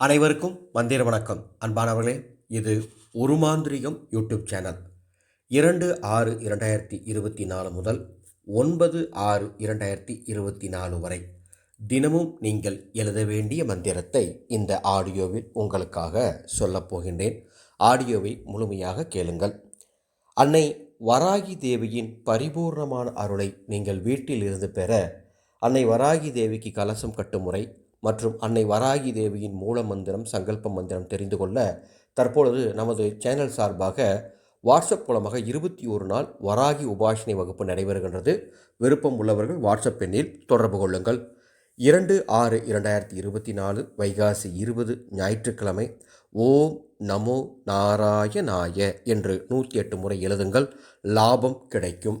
அனைவருக்கும் மந்திர வணக்கம். அன்பானவர்களே இது உருமாந்திரிகம் யூடியூப் சேனல். இரண்டு ஆறு இரண்டாயிரத்தி இருபத்தி நாலு முதல் ஒன்பது ஆறு இரண்டாயிரத்தி இருபத்தி நாலு வரை தினமும் நீங்கள் எழுத வேண்டிய மந்திரத்தை இந்த ஆடியோவில் உங்களுக்காக சொல்லப் போகின்றேன். ஆடியோவை முழுமையாக கேளுங்கள். அன்னை வராகி தேவியின் பரிபூர்ணமான அருளை நீங்கள் வீட்டில் இருந்து பெற அன்னை வராகி தேவிக்கு கலசம் கட்டும் முறை மற்றும் அன்னை வராகி தேவியின் மூல மந்திரம் சங்கல்ப மந்திரம் தெரிந்து கொள்ள தற்பொழுது நமது சேனல் சார்பாக வாட்ஸ்அப் மூலமாக இருபத்தி ஒரு நாள் வராகி உபாசனை வகுப்பு நடைபெறுகின்றது. விருப்பம் உள்ளவர்கள் வாட்ஸ்அப் எண்ணில் தொடர்பு கொள்ளுங்கள். இரண்டு ஆறு இரண்டாயிரத்தி இருபத்தி நாலு வைகாசி இருபது ஞாயிற்றுக்கிழமை ஓம் நமோ நாராயணாய என்று நூற்றி எட்டு முறை எழுதுங்கள். லாபம் கிடைக்கும்.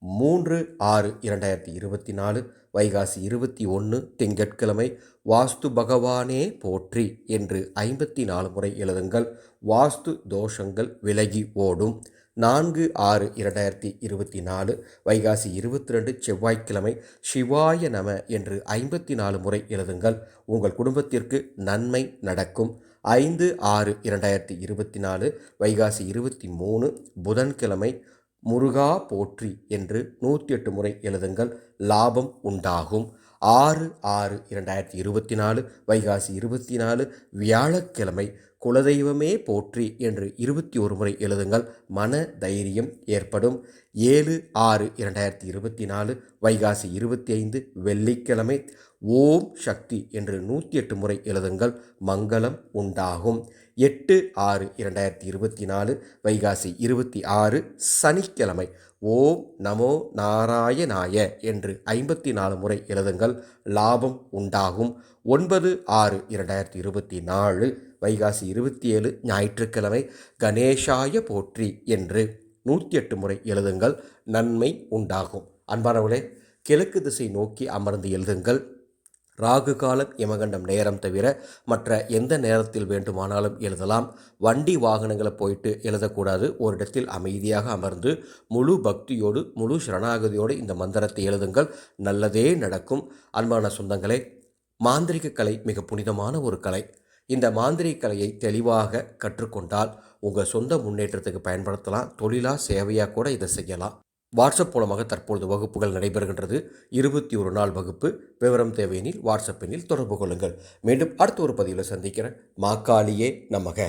மூன்று ஆறு இரண்டாயிரத்தி இருபத்தி நாலு வைகாசி இருபத்தி ஒன்று திங்கட்கிழமை வாஸ்து பகவானே போற்றி என்று ஐம்பத்தி நாலு முறை எழுதுங்கள். வாஸ்து தோஷங்கள் விலகி ஓடும். நான்கு ஆறு இரண்டாயிரத்தி இருபத்தி நாலு வைகாசி இருபத்தி ரெண்டு செவ்வாய்க்கிழமை சிவாய நம என்று ஐம்பத்தி நாலு முறை எழுதுங்கள். உங்கள் குடும்பத்திற்கு நன்மை நடக்கும். ஐந்து ஆறு இரண்டாயிரத்தி இருபத்தி நாலு வைகாசி இருபத்தி மூணு புதன்கிழமை முருகா போற்றி என்று நூற்றி எட்டு முறை எழுதுங்கள். லாபம் உண்டாகும். ஆறு ஆறு இரண்டாயிரத்தி இருபத்தி நாலு வைகாசி இருபத்தி நாலு வியாழக்கிழமை குலதெய்வமே போற்றி என்று இருபத்தி ஒரு முறை எழுதுங்கள். மன தைரியம் ஏற்படும். ஏழு ஆறு இரண்டாயிரத்தி இருபத்தி நாலு. வைகாசி இருபத்தி ஐந்து வெள்ளிக்கிழமை. ஓம் சக்தி என்று நூற்றி எட்டு முறை எழுதுங்கள். மங்களம் உண்டாகும். எட்டு ஆறு இரண்டாயிரத்தி இருபத்தி நாலு. வைகாசி இருபத்தி ஆறு சனிக்கிழமை. ஓம் நமோ நாராயணாய என்று ஐம்பத்தி நாலு முறை எழுதுங்கள். லாபம் உண்டாகும். ஒன்பது ஆறு இரண்டாயிரத்தி இருபத்தி நாலு. வைகாசி இருபத்தி ஏழு ஞாயிற்றுக்கிழமை கணேஷாய போற்றி என்று நூற்றி எட்டு முறை எழுதுங்கள். நன்மை உண்டாகும். அன்பானவர்களே கிழக்கு திசை நோக்கி அமர்ந்து எழுதுங்கள். ராகு காலம் யமகண்டம் நேரம் தவிர மற்ற எந்த நேரத்தில் வேண்டுமானாலும் எழுதலாம். வண்டி வாகனங்களை போயிட்டு எழுதக்கூடாது. ஒரு இடத்தில் அமைதியாக அமர்ந்து முழு பக்தியோடு முழு சரணாகதியோடு இந்த மந்திரத்தை எழுதுங்கள். நல்லதே நடக்கும். அன்பான சொந்தங்களே மாந்திரிக கலை மிக புனிதமான ஒரு கலை. இந்த மாந்திரிக கலையை தெளிவாக கற்றுக்கொண்டால் உங்கள் சொந்த முன்னேற்றத்துக்கு பயன்படுத்தலாம். தொழிலாக சேவையாக கூட இதை செய்யலாம். வாட்ஸ்அப் மூலமாக தற்பொழுது வகுப்புகள் நடைபெறுகின்றது. இருபத்தி ஒரு நாள் வகுப்பு. விவரம் தேவையெனில் வாட்ஸ்அப் எண்ணில் தொடர்பு கொள்ளுங்கள். மீண்டும் அடுத்த ஒரு பதிவில் சந்திக்கிறேன். மாக்காளியே நமக.